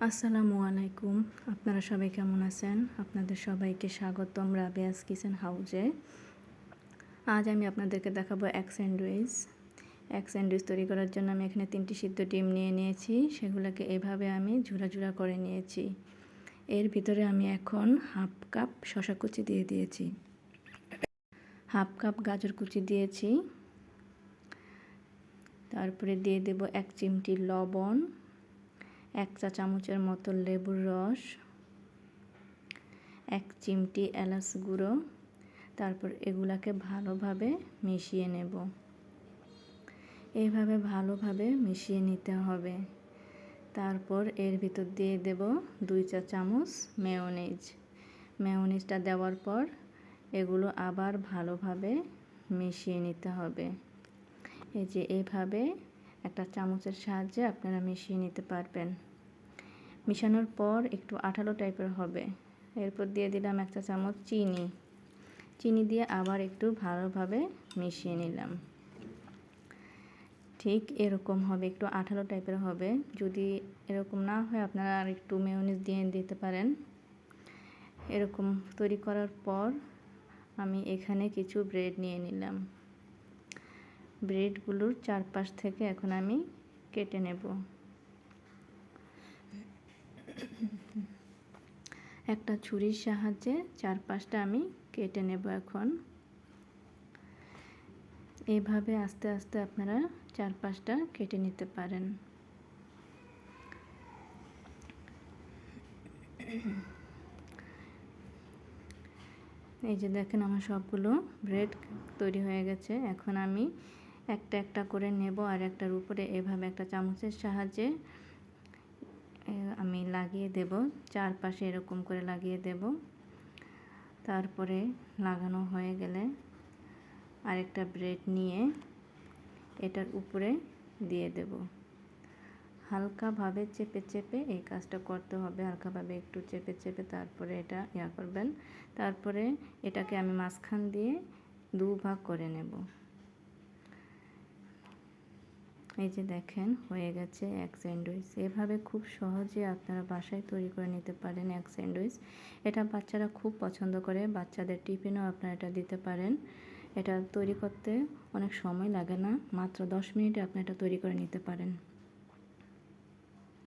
আসসালামু আলাইকুম। আপনারা সবাই কেমন আছেন? আপনাদের সবাইকে স্বাগতম রাবিয়াস কিচেন হাউজে। আজ আমি আপনাদেরকে দেখাবো এক স্যান্ডউইচ। এক স্যান্ডউইচ তৈরি করার জন্য আমি এখানে তিনটি সিদ্ধ ডিম নিয়ে নিয়েছি। সেগুলোকে এভাবে আমি ঝুরা ঝুরা করে নিয়েছি। এর ভিতরে আমি এখন হাফ কাপ শশা কুচি দিয়ে দিয়েছি। হাফ কাপ গাজর কুচি দিয়েছি। তারপরে দিয়ে দেব এক চিমটি লবণ। এক চা চামচের মতো লেবুর রস, এক চিমটি এলাচ গুঁড়ো, তারপর এগুলাকে ভালোভাবে মিশিয়ে নেব। এইভাবে ভালোভাবে মিশিয়ে নিতে হবে। তারপর এর ভিতর দিয়ে দেব দুই চা চামচ মেয়নিজ। মেয়নিজটা দেওয়ার পর এগুলো আবার ভালোভাবে মিশিয়ে নিতে হবে। এই যে এইভাবে একটা চামচের সাহায্যে আপনারা মিশিয়ে নিতে পারবেন। মিশানোর পর একটু আঠালো টাইপের হবে। এরপর দিয়ে দিলাম একটা চামচ চিনি। চিনি দিয়ে আবার একটু ভালোভাবে মিশিয়ে নিলাম। ঠিক এরকম হবে, একটু আঠালো টাইপের হবে। যদি এরকম না হয়, আপনারা আর একটু মেয়নিজ দিয়ে দিতে পারেন। এরকম তৈরি করার পর আমি এখানে কিছু ব্রেড নিয়ে নিলাম। ব্রেডগুলোর চারপাশ থেকে এখন আমি কেটে নেব। একটা ছুরির সাহায্যে চারপাশটা আমি কেটে নেব এখন। এভাবে আস্তে আস্তে আপনারা চারপাশটা কেটে নিতে পারেন। এই যে দেখেন আমার সবগুলো ব্রেড তৈরি হয়ে গেছে। এখন আমি একটা একটা করে নেব আর একটার উপরে এভাবে একটা চামচের সাহায্যে আমি লাগিয়ে দেব। চারপাশে এরকম করে লাগিয়ে দেব। তারপরে লাগানো হয়ে গেলে আরেকটা ব্রেড নিয়ে এটার উপরে দিয়ে দেব। হালকাভাবে চেপে চেপে এই কাজটা করতে হবে। হালকাভাবে একটু চেপে চেপে তারপরে এটা ইয়া করবেন। তারপরে এটাকে আমি মাঝখান দিয়ে দু ভাগ করে নেব। এই যে দেখেন, হয়ে গেছে এক স্যান্ডউইচ। এভাবে খুব সহজে আপনারা বাসায় তৈরি করে নিতে পারেন এক স্যান্ডউইচ। এটা বাচ্চারা খুব পছন্দ করে, বাচ্চাদের টিফিনও আপনারা এটা দিতে পারেন। এটা তৈরি করতে অনেক সময় লাগে না, মাত্র দশ মিনিটে আপনি এটা তৈরি করে নিতে পারেন।